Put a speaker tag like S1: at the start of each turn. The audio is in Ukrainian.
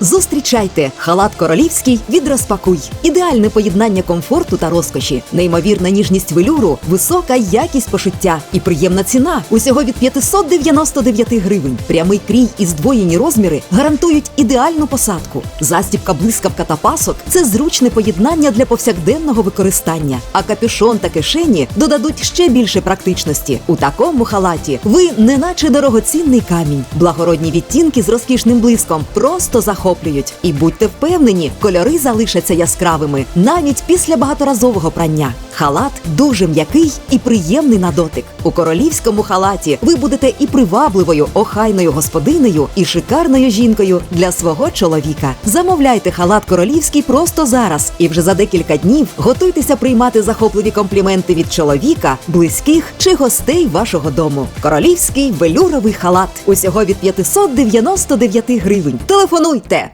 S1: Зустрічайте халат королівський від розпакуй. Ідеальне поєднання комфорту та розкоші, неймовірна ніжність велюру, висока якість пошиття і приємна ціна. Усього від 599 гривень. Прямий крій і здвоєні розміри гарантують ідеальну посадку. Застібка, блискавка та пасок це зручне поєднання для повсякденного використання. А капюшон та кишені додадуть ще більше практичності. У такому халаті ви неначе дорогоцінний камінь. Благородні відтінки з розкішним блиском просто захоплюють. І будьте впевнені, кольори залишаться яскравими навіть після багаторазового прання. Халат дуже м'який і приємний на дотик. У королівському халаті ви будете і привабливою, охайною господинею, і шикарною жінкою для свого чоловіка. Замовляйте халат королівський просто зараз, і вже за декілька днів готуйтеся приймати захопливі компліменти від чоловіка, близьких чи гостей вашого дому. Королівський велюровий халат усього від 599 гривень. Телефонуйте